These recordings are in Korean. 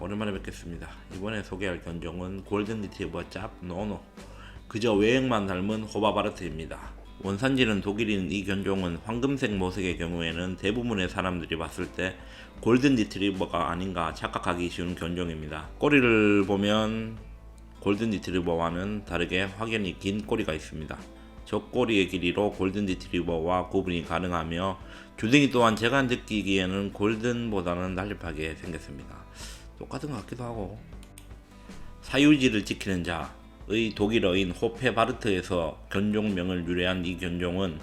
오랜만에 뵙겠습니다. 이번에 소개할 견종은 골든 리트리버 짭 노노. 그저 외형만 닮은 호바바르트입니다. 원산지는 독일인 이 견종은 황금색 모색의 경우에는 대부분의 사람들이 봤을 때 골든 리트리버가 아닌가 착각하기 쉬운 견종입니다. 꼬리를 보면 골든 리트리버와는 다르게 확연히 긴 꼬리가 있습니다. 저 꼬리의 길이로 골든 리트리버와 구분이 가능하며 주둥이 또한 제가 느끼기에는 골든보다는 날렵하게 생겼습니다. 똑같은 것 같기도 하고 사유지를 지키는 자의 독일어인 호페바르트에서 견종명을 유래한 이 견종은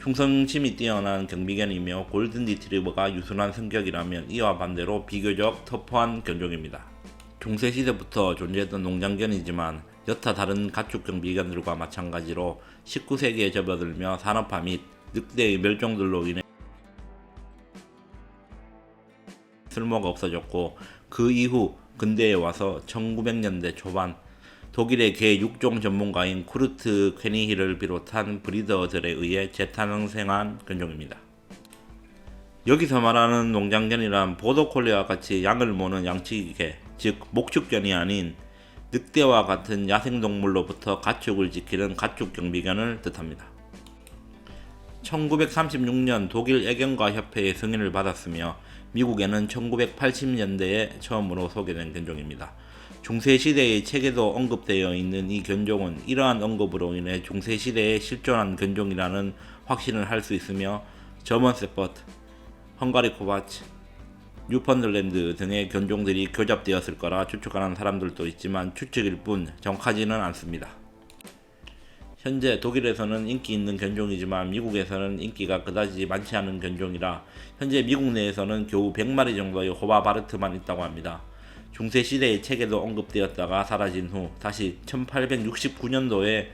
충성심이 뛰어난 경비견이며 골든 리트리버가 유순한 성격이라면 이와 반대로 비교적 터프한 견종입니다. 중세 시대부터 존재했던 농장견이지만 여타 다른 가축 경비견들과 마찬가지로 19세기에 접어들며 산업화 및 늑대의 멸종들로 인해 쓸모가 없어졌고 그 이후 근대에 와서 1900년대 초반 독일의 개 육종 전문가인 쿠르트 퀘니히를 비롯한 브리더들에 의해 재탄생한 견종입니다. 여기서 말하는 농장견이란 보더콜리와 같이 양을 모는 양치기개, 즉 목축견이 아닌 늑대와 같은 야생동물로부터 가축을 지키는 가축경비견을 뜻합니다. 1936년 독일 애견가 협회의 승인을 받았으며 미국에는 1980년대에 처음으로 소개된 견종입니다. 중세시대의 책에도 언급되어 있는 이 견종은 이러한 언급으로 인해 중세시대에 실존한 견종이라는 확신을 할 수 있으며 저먼 세퍼트, 헝가리 코바치, 뉴펀들랜드 등의 견종들이 교잡되었을 거라 추측하는 사람들도 있지만 추측일 뿐 정확하지는 않습니다. 현재 독일에서는 인기 있는 견종이지만 미국에서는 인기가 그다지 많지 않은 견종이라 현재 미국 내에서는 겨우 100마리 정도의 호바바르트만 있다고 합니다. 중세 시대의 책에도 언급되었다가 사라진 후 다시 1869년도에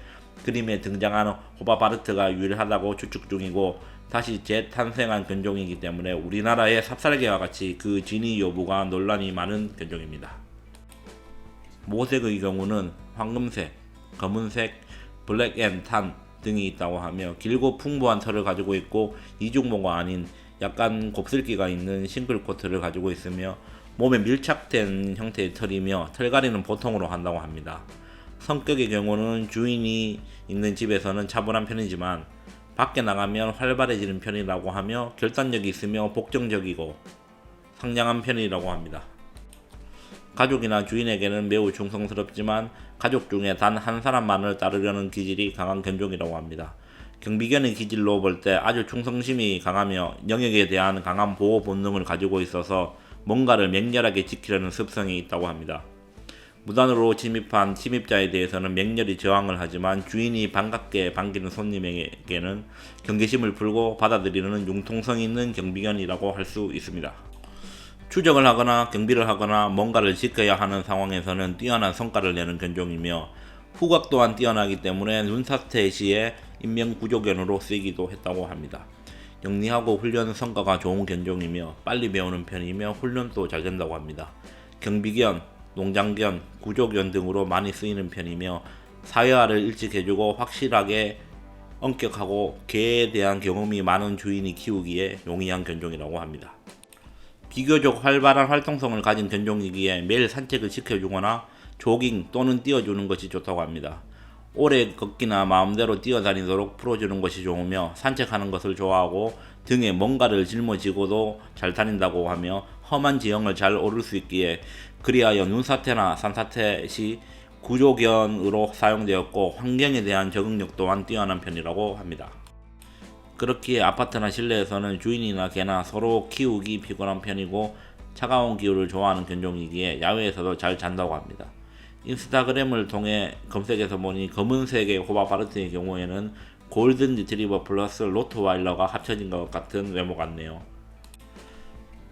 그림에 등장하는 호바바르트가 유일하다고 추측 중이고 다시 재탄생한 견종이기 때문에 우리나라의 삽살개와 같이 그 진위 여부가 논란이 많은 견종입니다. 모색의 경우는 황금색, 검은색, 블랙 앤 탄 등이 있다고 하며 길고 풍부한 털을 가지고 있고 이중모가 아닌 약간 곱슬기가 있는 싱글 코트를 가지고 있으며 몸에 밀착된 형태의 털이며 털갈이는 보통으로 한다고 합니다. 성격의 경우는 주인이 있는 집에서는 차분한 편이지만 밖에 나가면 활발해지는 편이라고 하며 결단력이 있으며 복정적이고 상냥한 편이라고 합니다. 가족이나 주인에게는 매우 충성스럽지만 가족 중에 단 한 사람만을 따르려는 기질이 강한 견종이라고 합니다. 경비견의 기질로 볼 때 아주 충성심이 강하며 영역에 대한 강한 보호 본능을 가지고 있어서 뭔가를 맹렬하게 지키려는 습성이 있다고 합니다. 무단으로 침입한 침입자에 대해서는 맹렬히 저항을 하지만 주인이 반갑게 반기는 손님에게는 경계심을 풀고 받아들이는 융통성 있는 경비견이라고 할 수 있습니다. 추적을 하거나 경비를 하거나 뭔가를 지켜야 하는 상황에서는 뛰어난 성과를 내는 견종이며 후각 또한 뛰어나기 때문에 눈사태 시에 인명구조견으로 쓰이기도 했다고 합니다. 영리하고 훈련 성과가 좋은 견종이며 빨리 배우는 편이며 훈련도 잘 된다고 합니다. 경비견, 농장견, 구조견 등으로 많이 쓰이는 편이며 사회화를 일찍 해주고 확실하게 엄격하고 개에 대한 경험이 많은 주인이 키우기에 용이한 견종이라고 합니다. 비교적 활발한 활동성을 가진 견종이기에 매일 산책을 시켜주거나 조깅 또는 뛰어주는 것이 좋다고 합니다. 오래 걷기나 마음대로 뛰어다니도록 풀어주는 것이 좋으며 산책하는 것을 좋아하고 등에 뭔가를 짊어지고도 잘 다닌다고 하며 험한 지형을 잘 오를 수 있기에 그리하여 눈사태나 산사태 시 구조견으로 사용되었고 환경에 대한 적응력 또한 뛰어난 편이라고 합니다. 그렇기에 아파트나 실내에서는 주인이나 개나 서로 키우기 피곤한 편이고 차가운 기후를 좋아하는 견종이기에 야외에서도 잘 잔다고 합니다. 인스타그램을 통해 검색해서 보니 검은색의 호바바르트의 경우에는 골든 리트리버 플러스 로트와일러가 합쳐진 것 같은 외모 같네요.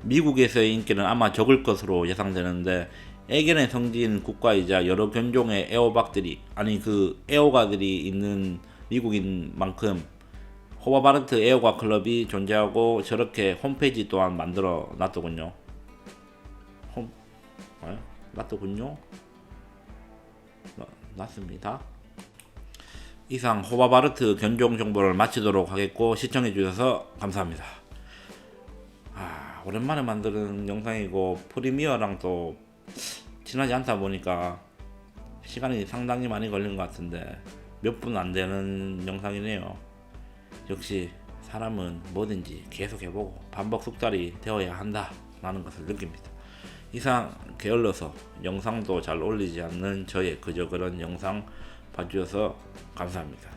미국에서의 인기는 아마 적을 것으로 예상되는데 애견의 성지인 국가이자 여러 견종의 애호박들이 아니 그 애호가들이 있는 미국인 만큼 호바바르트 애호가 클럽이 존재하고 저렇게 홈페이지 또한 만들어 놨더군요. 홈, 어? 놨더군요. 놨습니다. 이상 호바바르트 견종 정보를 마치도록 하겠고 시청해 주셔서 감사합니다. 아 오랜만에 만드는 영상이고 프리미어랑 또 지나지 않다 보니까 시간이 상당히 많이 걸린 것 같은데 몇 분 안 되는 영상이네요. 역시 사람은 뭐든지 계속 해보고 반복 숙달이 되어야 한다라는 것을 느낍니다. 이상 게을러서 영상도 잘 올리지 않는 저의 그저 그런 영상 봐주셔서 감사합니다.